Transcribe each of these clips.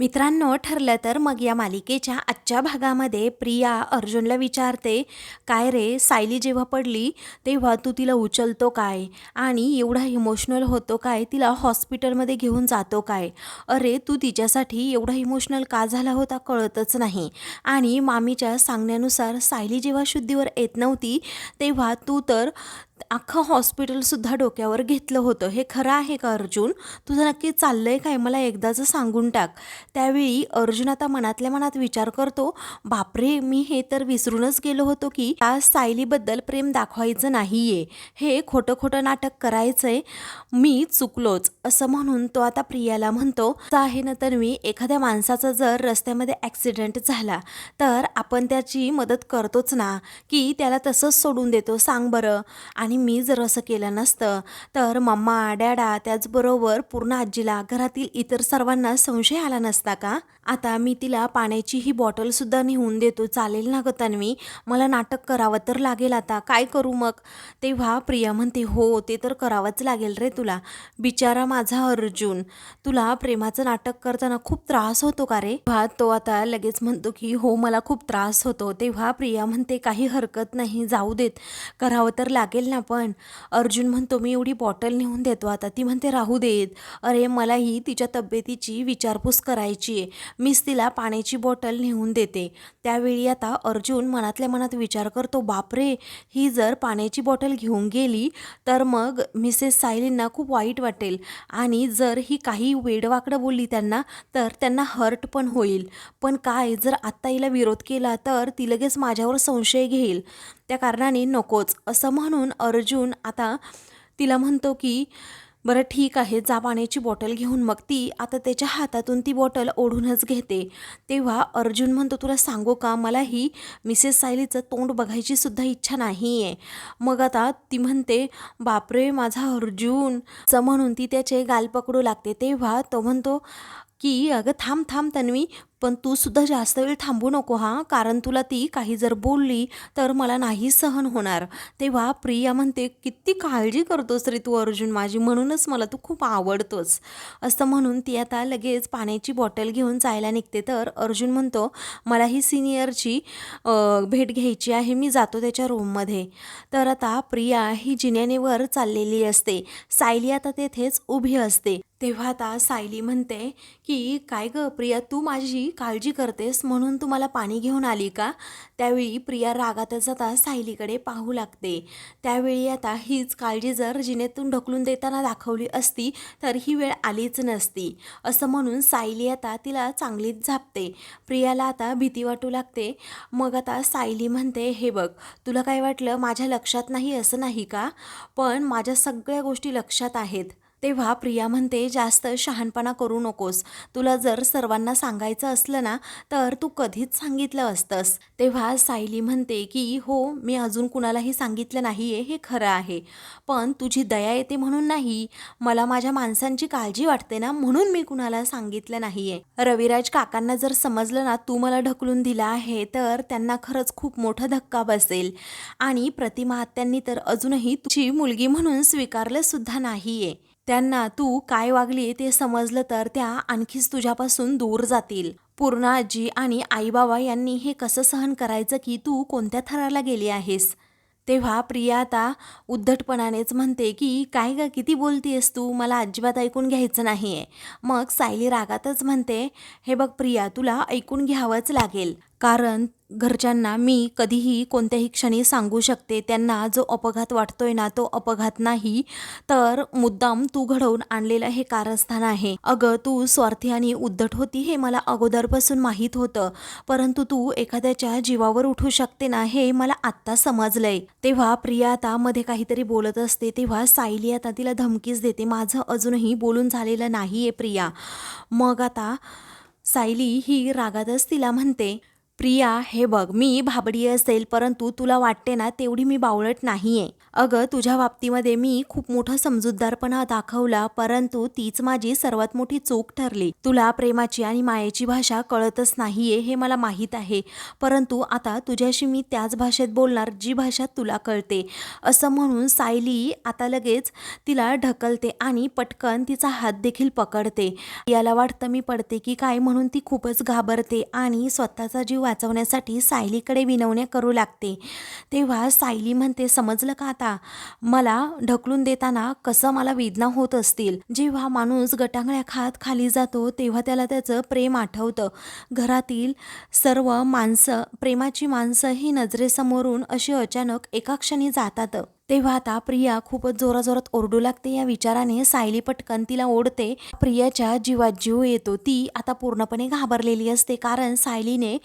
मित्रांनो ठरलं तर मग या मालिकेच्या आजच्या भागामध्ये प्रिया अर्जुनला विचारते काय रे सायली जेव्हा पडली तेव्हा तू तिला उचलतो काय? आणि एवढा इमोशनल होतो काय? तिला हॉस्पिटलमध्ये घेऊन जातो काय? अरे तू तिच्यासाठी एवढा इमोशनल का झाला होता कळतच नाही. आणि मामीच्या सांगण्यानुसार सायली जेव्हा शुद्धीवर येत नव्हती तेव्हा तू तर अख्खं हॉस्पिटलसुद्धा डोक्यावर घेतलं होतं. हे खरं आहे का अर्जुन? तुझं नक्की चाललंय काय? मला एकदाचं सांगून टाक. त्यावेळी अर्जुन आता मनातल्या मनात विचार करतो बापरे मी हे तर विसरूनच गेलो होतो की त्या सायलीबद्दल प्रेम दाखवायचं नाहीये. हे खोटं खोटं नाटक करायचंय. मी चुकलोच. असं म्हणून तो आता प्रियाला म्हणतो आहे ना तर मी एखाद्या माणसाचा जर रस्त्यामध्ये ॲक्सिडेंट झाला तर आपण त्याची मदत करतोच ना. की त्याला तसंच सोडून देतो. सांग बरं. आणि आणि मी जर असं केलं नसतं तर मम्मा डॅडा त्याचबरोबर पूर्ण आजीला घरातील इतर सर्वांना संशय आला नसता का? आता मी तिला पाण्याची ही बॉटलसुद्धा नेऊन देतो. चालेल ना गं तन्वी? मला नाटक करावं तर लागेल आता. काय करू मग? तेव्हा प्रिया म्हणते हो ते तर करावंच लागेल रे तुला. बिचारा माझा अर्जुन तुला प्रेमाचं नाटक करताना खूप त्रास होतो का रे? भा तो आता लगेच म्हणतो की हो मला खूप त्रास होतो. तेव्हा प्रिया म्हणते काही हरकत नाही जाऊ देत. करावं तर लागेल ना पण अर्जुन म्हणतो मी एवढी बॉटल नेऊन देतो आता. ती म्हणते राहू देत अरे मलाही तिच्या तब्येतीची विचारपूस करायची आहे. मीच तिला पाण्याची बॉटल नेऊन देते. त्यावेळी आता अर्जुन मनातल्या मनात विचार करतो बापरे! ही जर पाण्याची बॉटल घेऊन गेली तर मग मिसेस सायलींना खूप वाईट वाटेल. आणि जर ही काही वेडवाकडं बोलली त्यांना तर त्यांना हर्ट पण होईल. पण काय जर आत्ता हिला विरोध केला तर ती लगेच माझ्यावर संशय घेईल. त्या कारणाने नकोच असं म्हणून अर्जुन आता तिला म्हणतो की बरं ठीक आहे जा पाण्याची बॉटल घेऊन मग ती आता त्याच्या हातातून ती बॉटल ओढूनच घेते. तेव्हा अर्जुन म्हणतो तुला सांगू का मला ही मिसेस सायलीचं तोंड बघायची सुद्धा इच्छा नाही आहे मग आता ती म्हणते बापरे माझा अर्जुन. असं म्हणून ती त्याचे गाल पकडू लागते. तेव्हा तो म्हणतो की अगं थांब थांब तन्वी पण तू सुद्धा जास्त वेळ थांबू नको हां. कारण तुला ती काही जर बोलली तर मला नाही सहन होणार. तेव्हा प्रिया म्हणते किती काळजी करतोस रे तू अर्जुन माझी म्हणूनच मला तू खूप आवडतोस. असं म्हणून ती आता लगेच पाण्याची बॉटल घेऊन जायला निघते. तर अर्जुन म्हणतो मला ही सिनियरची भेट घ्यायची आहे मी जातो त्याच्या रूममध्ये. तर आता प्रिया ही जिन्यानेवर चाललेली असते. सायली आता तेथेच उभी असते. तेव्हा आता सायली म्हणते की काय गं प्रिया तू माझी काळजी करतेस? म्हणून तू मला पाणी घेऊन आली का? त्यावेळी प्रिया रागातच आता सायलीकडे पाहू लागते. त्यावेळी आता हीच काळजी जर जिनेतून ढकलून देताना दाखवली असती तर ही वेळ आलीच नसती. असं म्हणून सायली आता तिला चांगलीच झापते. प्रियाला आता भीती वाटू लागते. मग आता सायली म्हणते हे बघ तुला काय वाटलं? माझ्या लक्षात नाही असं नाही का? पण माझ्या सगळ्या गोष्टी लक्षात आहेत. तेव्हा प्रिया म्हणते जास्त शहाणपणा करू नकोस. तुला जर सर्वांना सांगायचं असलं ना तर तू कधीच सांगितलं असतंस. तेव्हा सायली म्हणते की हो मी अजून कुणालाही सांगितलं नाही आहे हे खरं आहे. पण तुझी दया येते म्हणून नाही. मला माझ्या माणसांची काळजी वाटते ना म्हणून मी कुणाला सांगितलं नाही आहे रविराज काकांना जर समजलं ना तू मला ढकलून दिला आहे तर त्यांना खरंच खूप मोठा धक्का बसेल. आणि प्रतिमा आत्यांनी तर अजूनही तुझी मुलगी म्हणून स्वीकारलं सुद्धा नाहीये. त्यांना तू काय वागली ते समजलं तर त्या आणखीच तुझ्यापासून दूर जातील. पूर्ण आजी आणि आईबाबा यांनी हे कसं सहन करायचं की तू कोणत्या थराला गेली आहेस? तेव्हा प्रिया आता उद्धटपणानेच म्हणते की काय ग किती बोलतीयस तू? मला अजिबात ऐकून घ्यायचं नाही आहे मग सायली रागातच म्हणते हे बघ प्रिया तुला ऐकून घ्यावंच लागेल. कारण घरच्यांना मी कधीही कोणत्याही क्षणी सांगू शकते त्यांना जो अपघात वाटतोय ना तो अपघात नाही. तर मुद्दाम तू घडवून आणलेलं हे कारस्थान आहे. अगं तू स्वार्थी आणि उद्धट होती हे मला अगोदरपासून माहीत होतं. परंतु तू एखाद्याच्या जीवावर उठू शकते ना हे मला आत्ता समजलंय. तेव्हा प्रिया आता मध्ये काहीतरी बोलत असते तेव्हा सायली आता तिला धमकीच देते माझं अजूनही बोलून झालेलं नाही आहे प्रिया. मग आता सायली ही रागातच तिला म्हणते प्रिया हे बघ मी भाबडी असेल परंतु तुला वाटते ना तेवढी मी बावळट नाहीये. अगं तुझ्या बाबतीमध्ये मी खूप मोठा समजूतदारपणा दाखवला परंतु तीच माझी सर्वात मोठी चूक ठरली. तुला प्रेमाची आणि मायेची भाषा कळतच नाहीये हे मला माहीत आहे. परंतु आता तुझ्याशी मी त्याच भाषेत बोलणार जी भाषा तुला कळते. असं म्हणून सायली आता लगेच तिला ढकलते आणि पटकन तिचा हात देखील पकडते. याला वाटतं मी पडते की काय म्हणून ती खूपच घाबरते आणि स्वतःचा जीव वाचवण्यासाठी सायलीकडे विनवण्या करू लागते. तेव्हा सायली म्हणते समजलं का आता? मला ढकलून देताना कसं मला वेदना होत असतील. जेव्हा माणूस गटांगळ्या खात खाली जातो तेव्हा त्याला त्याचं प्रेम आठवतं. घरातील सर्व माणसं प्रेमाची माणसं ही नजरेसमोरून अशी अचानक एका क्षणी जातात. तेव्हा आता प्रिया खूपच जोराजोरात ओरडू लागते. या विचाराने सायली पटकन तिला ओढते. प्रियाच्या जीवात जीव येतो. ती आता पूर्णपणे घाबरलेली असते कारण सायलीने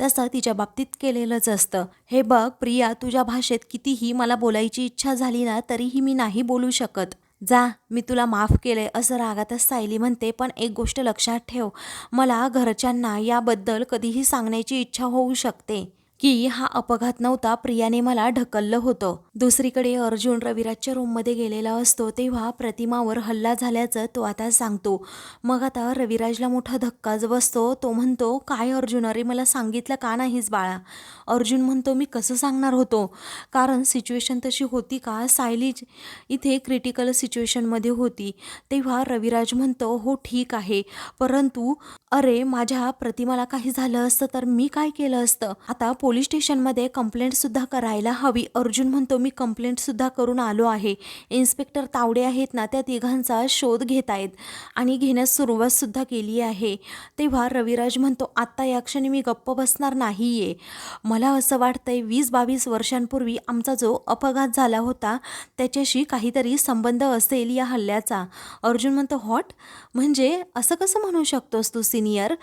तसं तिच्या बाबतीत केलेलंच असतं. हे बघ प्रिया तुझ्या भाषेत कितीही मला बोलायची इच्छा झाली ना तरीही मी नाही बोलू शकत. जा मी तुला माफ केले असं रागातच सायली म्हणते. पण एक गोष्ट लक्षात ठेव मला घरच्यांना याबद्दल कधीही सांगण्याची इच्छा होऊ शकते. की हा अपघात नव्हता प्रियाने मला ढकललं होतं. दुसरीकडे अर्जुन रविराजच्या रूममध्ये गेलेला असतो तेव्हा प्रतिमावर हल्ला झाल्याचं तो आता सांगतो. मग आता रविराजला मोठा धक्काच बसतो तो म्हणतो काय अर्जुन अरे मला सांगितलं का नाहीस बाळा? अर्जुन म्हणतो मी कसं सांगणार होतो? कारण सिच्युएशन तशी होती का? सायली इथे क्रिटिकल सिच्युएशनमध्ये होती. तेव्हा रविराज म्हणतो हो ठीक आहे. परंतु अरे माझ्या प्रतिमाला काही झालं असतं तर मी काय केलं असतं? आता पोलीस स्टेशनमध्ये कंप्लेंटसुद्धा करायला हवी. अर्जुन म्हणतो मी कंप्लेंटसुद्धा करून आलो आहे. इन्स्पेक्टर तावडे आहेत ना त्या तिघांचा शोध घेत आहेत आणि घेण्यास सुरुवातसुद्धा केली आहे. तेव्हा रविराज म्हणतो आत्ता या क्षणी मी गप्प बसणार नाही आहे मला असं वाटतंय वीस बावीस वर्षांपूर्वी आमचा जो अपघात झाला होता त्याच्याशी काहीतरी संबंध असेल या हल्ल्याचा. अर्जुन म्हणतो हॉट? म्हणजे असं कसं म्हणू शकतोस तू सिनियर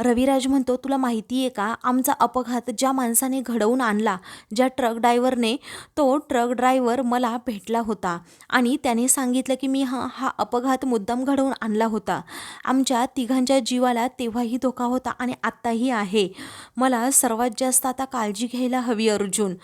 रविराज म्हणतो तुला माहिती आहे का आमचा अपघात ज्या माणसाने घडवून आणला ज्या ट्रक ड्रायव्हरने तो ट्रक ड्रायव्हर मला भेटला होता. आणि त्याने सांगितलं की मी हा हा अपघात मुद्दाम घडवून आणला होता. आमच्या तिघांच्या जीवाला तेव्हाही धोका होता आणि आत्ताही आहे. मला सर्वात जास्त आता काळजी घ्यायला हवी अर्जुन.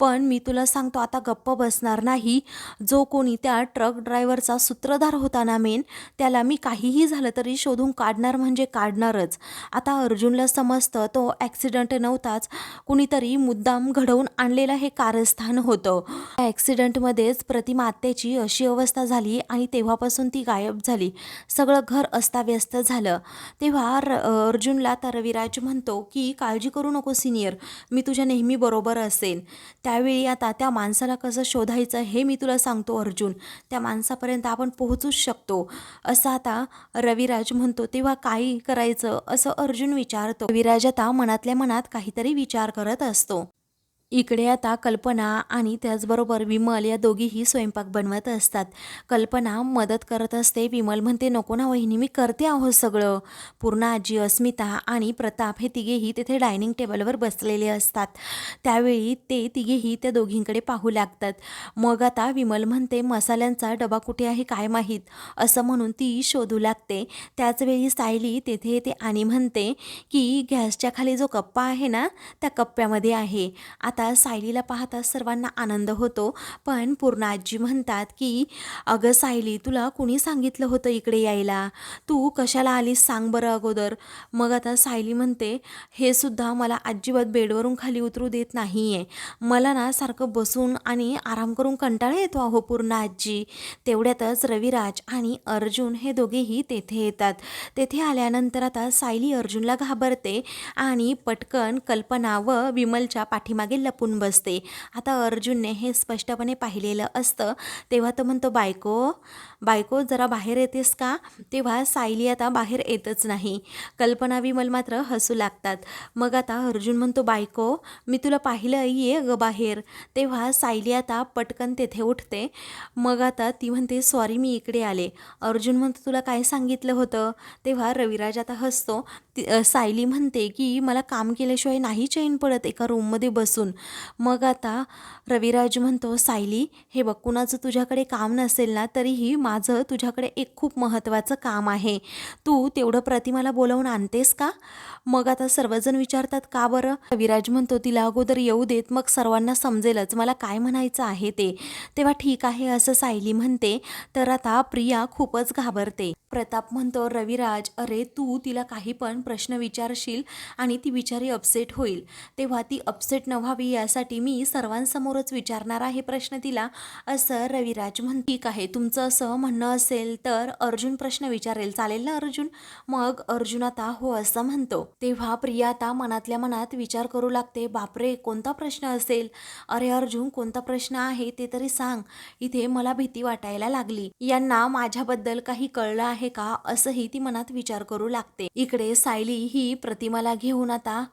पण मी तुला सांगतो आता गप्प बसणार नाही. जो कोणी त्या ट्रक ड्रायव्हरचा सूत्रधार होता ना मेन त्याला मी काहीही झालं तरी शोधून काढणार म्हणजे काढणारच आता अर्जुनला समजतं तो ॲक्सिडंट नव्हताच कुणीतरी मुद्दाम घडवून आणलेलं हे कारस्थान होतं. त्या ॲक्सिडेंटमध्येच प्रतिमा आत्याची अशी अवस्था झाली आणि तेव्हापासून ती गायब झाली. सगळं घर अस्ताव्यस्त झालं. तेव्हा र अर्जुनला आता रविराज म्हणतो की काळजी करू नको सिनियर मी तुझ्या नेहमी बरोबर असेन. त्यावेळी आता त्या माणसाला कसं शोधायचं हे मी तुला सांगतो अर्जुन. त्या माणसापर्यंत आपण पोहोचूच शकतो. असं आता रविराज म्हणतो. तेव्हा काय करायचं असं अर्जुन विचारतो. विराजता आता मनातल्या मनात काहीतरी विचार करत असतो. इकडे आता कल्पना आणि त्याचबरोबर विमल या दोघीही स्वयंपाक बनवत असतात. कल्पना मदत करत असते. विमल म्हणते नको ना वहिनी मी करते आहो सगळं. पूर्ण आजी अस्मिता आणि प्रताप हे तिघेही तिथे डायनिंग टेबलवर बसलेले असतात. त्यावेळी ते तिघेही त्या दोघींकडे पाहू लागतात. मग आता विमल म्हणते मसाल्यांचा डबा कुठे आहे काय माहीत? असं म्हणून ती शोधू लागते. त्याचवेळी सायली तेथे येते आणि म्हणते की गॅसच्या खाली जो कप्पा आहे ना त्या कप्प्यामध्ये आहे. आता आता सायलीला पाहता सर्वांना आनंद होतो. पण पूर्ण आजी म्हणतात की अगं सायली तुला कुणी सांगितलं होतं इकडे यायला? तू कशाला आलीस सांग बरं अगोदर. मग आता सायली म्हणते हे सुद्धा मला अजिबात बेडवरून खाली उतरू देत नाही आहे मला ना सारखं बसून आणि आराम करून कंटाळा येतो अहो पूर्ण आजी. तेवढ्यातच रविराज आणि अर्जुन हे दोघेही तेथे येतात. तेथे आल्यानंतर आता सायली अर्जुनला घाबरते आणि पटकन कल्पना व विमलच्या पाठीमागे लपून बसते. आता अर्जुनने हे स्पष्टपणे पाहिलेलं असतं. तेव्हा तो म्हणतो बायको बायको जरा बाहेर येतेस का? तेव्हा सायली आता बाहेर येतच नाही. कल्पना विमल मात्र हसू लागतात. मग आता अर्जुन म्हणतो बायको मी तुला पाहिलं ये ग बाहेर. तेव्हा सायली आता पटकन तेथे उठते. मग आता ती म्हणते सॉरी मी इकडे आले. अर्जुन म्हणतो तुला काय सांगितलं होतं? तेव्हा रविराज आता हसतो. ती सायली म्हणते की मला काम केल्याशिवाय नाही चैन पडत एका रूममध्ये बसून. मग आता रविराज म्हणतो सायली हे बघ कुणाचं तुझ्याकडे काम नसेल ना तरीही माझं तुझ्याकडे एक खूप महत्त्वाचं काम आहे. तू तेवढं प्रतिमाला बोलावून आणतेस का? मग आता सर्वजण विचारतात का बरं? रविराज म्हणतो तिला अगोदर येऊ देत मग सर्वांना समजेलच मला काय म्हणायचं आहे ते. तेव्हा ठीक आहे असं सायली म्हणते. तर आता प्रिया खूपच घाबरते. प्रताप म्हणतो रविराज अरे तू तिला काही पण प्रश्न विचारशील आणि ती बिचारी अपसेट होईल. तेव्हा ती अपसेट न व्हावी यासाठी मी सर्वांसमोरच विचारणार आहे प्रश्न तिला. असं रविराज म्हण ठीक आहे तुमचं असं म्हणणं असेल तर अर्जुन प्रश्न विचारेल. चालेल ना अर्जुन? मग अर्जुन आता हो असं म्हणतो. तेव्हा प्रिया आता मनातल्या मनात विचार करू लागते. बापरे कोणता प्रश्न असेल? अरे अर्जुन कोणता प्रश्न आहे ते तरी सांग. इथे मला भीती वाटायला लागली. यांना माझ्याबद्दल काही कळलं आहे का? असंही ती मनात विचार करू लागते. इकडे सायली ही प्रतिमाला घेऊन आता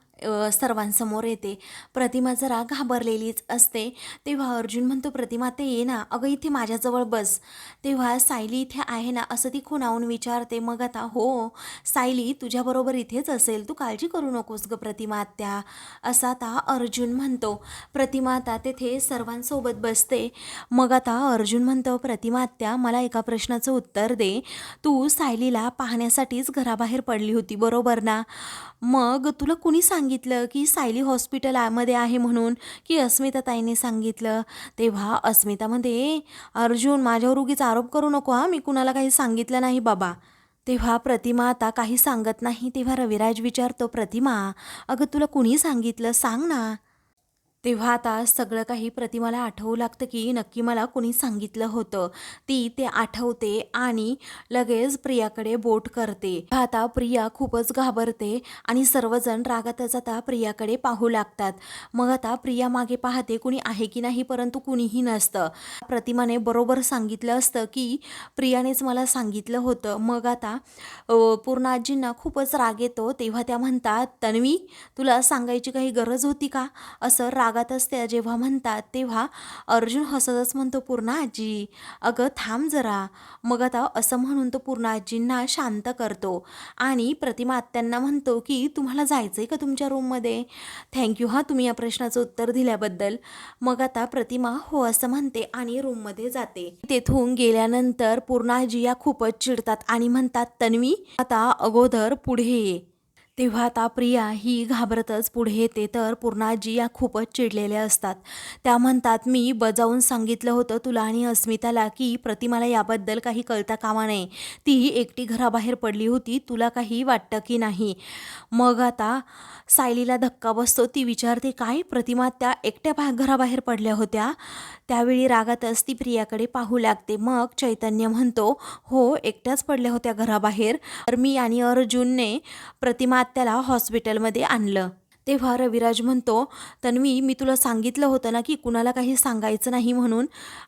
सर्वांसमोर येते. प्रतिमा जरा घाबरलेलीच असते. तेव्हा अर्जुन म्हणतो प्रतिमा ते ये ना. अगं इथे माझ्याजवळ बस. तेव्हा सायली इथे आहे ना असं ती खुणावून विचारते. मग आता हो सायली तुझ्याबरोबर इथेच असेल. तू काळजी करू नकोस ग प्रतिमा आत्या. असा आता अर्जुन म्हणतो. प्रतिमा आता तेथे सर्वांसोबत बसते. मग आता अर्जुन म्हणतो प्रतिमा आत्या मला एका प्रश्नाचं उत्तर दे. तू सायलीला पाहण्यासाठीच घराबाहेर पडली होती बरोबर ना? मग तुला कुणी सांगितलं सांगितलं की सायली हॉस्पिटलमध्ये आहे म्हणून की अस्मिता ताईने सांगितलं. तेव्हा अस्मिता म्हणते अर्जुन माझ्यावर उगीच आरोप करू नको हा. मी कुणाला काही सांगितलं नाही बाबा. तेव्हा प्रतिमा आता काही सांगत नाही. तेव्हा रविराज विचारतो प्रतिमा अगं तुला कुणी सांगितलं? सांग ना. तेव्हा आता सगळं काही प्रतिमाला आठवू लागतं की नक्की मला कुणी सांगितलं होतं. ती ते आठवते आणि लगेच प्रियाकडे बोट करते. आता प्रिया खूपच घाबरते आणि सर्वजण रागातच आता प्रियाकडे पाहू लागतात. मग आता प्रिया मागे पाहते कुणी आहे की नाही परंतु कुणीही नसतं. प्रतिमाने बरोबर सांगितलं असतं की प्रियानेच मला सांगितलं होतं. मग आता पूर्ण आजींना खूपच राग येतो. तेव्हा त्या म्हणतात तन्वी तुला सांगायची काही गरज होती का? असं राग रागातच त्या जेव्हा म्हणतात तेव्हा अर्जुन हसतच म्हणतो पूर्ण आजी अगं थांब जरा. मग आता असं म्हणून तो पूर्ण आजींना शांत करतो आणि प्रतिमा आत्यांना म्हणतो की तुम्हाला जायचं आहे का तुमच्या रूममध्ये? थँक्यू हां तुम्ही या प्रश्नाचं उत्तर दिल्याबद्दल. मग आता प्रतिमा हो असं म्हणते आणि रूममध्ये जाते. तेथून गेल्यानंतर पूर्ण आजी या खूपच चिडतात आणि म्हणतात तन्वी आता अगोदर पुढे ये. तेव्हा आता प्रिया ही घाबरतच पुढे येते तर पूर्णाजी या खूपच चिडलेल्या असतात. त्या म्हणतात मी बजावून सांगितलं होतं तुला आणि अस्मिताला की प्रतिमाला याबद्दल काही कळता कामा नये. तीही एकटी घराबाहेर पडली होती तुला काही वाटतं की नाही? मग आता सायलीला धक्का बसतो. ती विचारते काय? प्रतिमा त्या एकट्या बा घराबाहेर पडल्या होत्या? त्यावेळी रागातच ती प्रियाकडे पाहू लागते. मग चैतन्य म्हणतो हो एकट्याच पडल्या होत्या घराबाहेर. तर मी आणि अर्जुनने प्रतिमा त्याला हॉस्पिटलमध्ये आणलं. तेव्हा रविराज म्हणतो तन्वी मी तुला सांगितलं होतं ना की कुणाला काही सांगायचं नाही म्हणून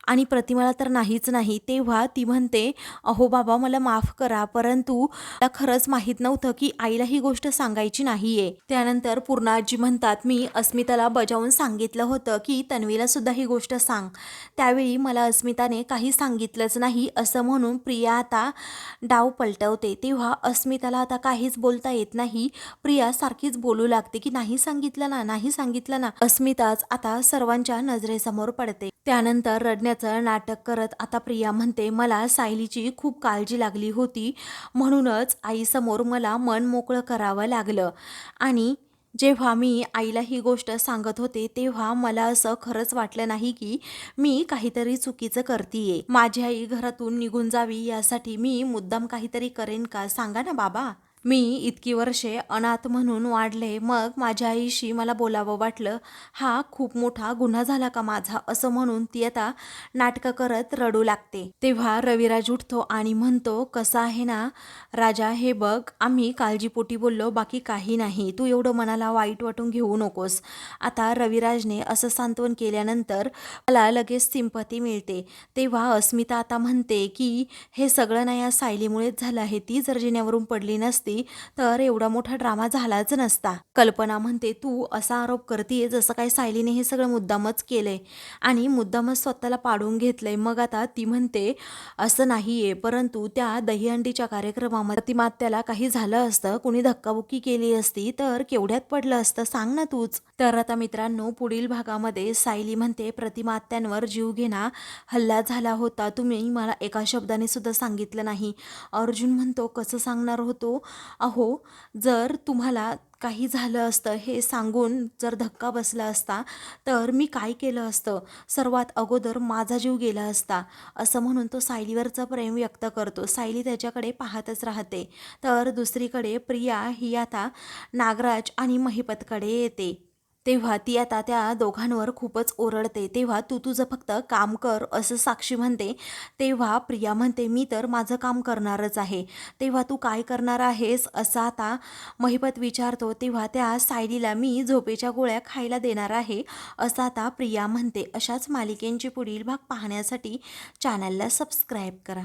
आणि प्रतिमाला तर नाहीच नाही. तेव्हा ती म्हणते अहो बाबा मला माफ करा परंतु मला खरंच माहीत नव्हतं की आईला ही गोष्ट सांगायची नाहीये. त्यानंतर पूर्णाजी म्हणतात मी अस्मिताला बजावून सांगितलं होतं की तन्वीला सुद्धा ही गोष्ट सांग. त्यावेळी मला अस्मिताने काही सांगितलंच नाही असं म्हणून प्रिया आता डाव पलटवते. तेव्हा अस्मिताला आता काहीच बोलता येत नाही. प्रिया सारखीच बोलू लागते की नाही सांगितलं ना नाही सांगितलं ना अस्मिताच आता सर्वांच्या नजरेसमोर पडते. त्यानंतर रडण्याचं नाटक करत आता प्रिया म्हणते मला सायलीची खूप काळजी लागली होती. म्हणूनच आईसमोर मला मन मोकळं करावं लागलं. आणि जेव्हा मी आईला ही गोष्ट सांगत होते तेव्हा मला असं खरंच वाटलं नाही की मी काहीतरी चुकीचं करतीये. माझी आई घरातून निघून जावी यासाठी मी मुद्दाम काहीतरी करेन का? सांगा ना बाबा. मी इतकी वर्षे अनाथ म्हणून वाढले मग माझ्या आईशी मला बोलावं वाटलं हा खूप मोठा गुन्हा झाला का माझा? असं म्हणून ती आता नाटकं करत रडू लागते. तेव्हा रविराज उठतो आणि म्हणतो कसं आहे ना राजा हे बघ आम्ही काळजीपोटी बोललो बाकी काही नाही. तू एवढं मनाला वाईट वाटून घेऊ नकोस. आता रविराजने असं सांत्वन केल्यानंतर मला लगेच सिंपती मिळते. तेव्हा अस्मिता आता म्हणते की हे सगळं ना या सायलीमुळेच झालं आहे. ती जर जिन्यावरून पडली नसती असती तर एवढा मोठा ड्रामा झालाच नसता. कल्पना म्हणते तू असा आरोप करतीये जसं काय सायलीने हे सगळं मुद्दामच केलंय. आणि मुद्दामच स्वतःला पाडून घेतलंय. मग आता ती म्हणते असं नाहीये परंतु त्या दहीहंडीच्या कार्यक्रमामध्ये प्रतिमात्याला काही झालं असतं कुणी धक्काबुक्की केली असती तर केवढ्यात पडलं असतं सांग ना तूच. तर आता मित्रांनो पुढील भागामध्ये सायली म्हणते प्रतिमात्यांवर जीव घेणा हल्ला झाला होता तुम्ही मला एका शब्दाने सुद्धा सांगितलं नाही. अर्जुन म्हणतो कसं सांगणार होतो? अहो जर तुम्हाला काही झालं असतं हे सांगून जर धक्का बसला असता तर मी काय केलं असतं? सर्वात अगोदर माझा जीव गेला असता. असं म्हणून तो सायलीवरचं प्रेम व्यक्त करतो. सायली त्याच्याकडे पाहतच राहते. तर दुसरीकडे प्रिया ही आता नागराज आणि महिपतकडे येते. तेव्हा ती आता त्या दोघांवर खूपच ओरडते. तेव्हा तू तुझं फक्त काम कर असं साक्षी म्हणते. तेव्हा प्रिया म्हणते मी तर माझं काम करणारच आहे. तेव्हा तू काय करणार आहेस? असं आता महिपत विचारतो. तेव्हा त्या सायलीला मी झोपेच्या गोळ्या खायला देणार आहे. असं आता प्रिया म्हणते. अशाच मालिकेंची पुढील भाग पाहण्यासाठी चॅनलला सबस्क्राईब करा.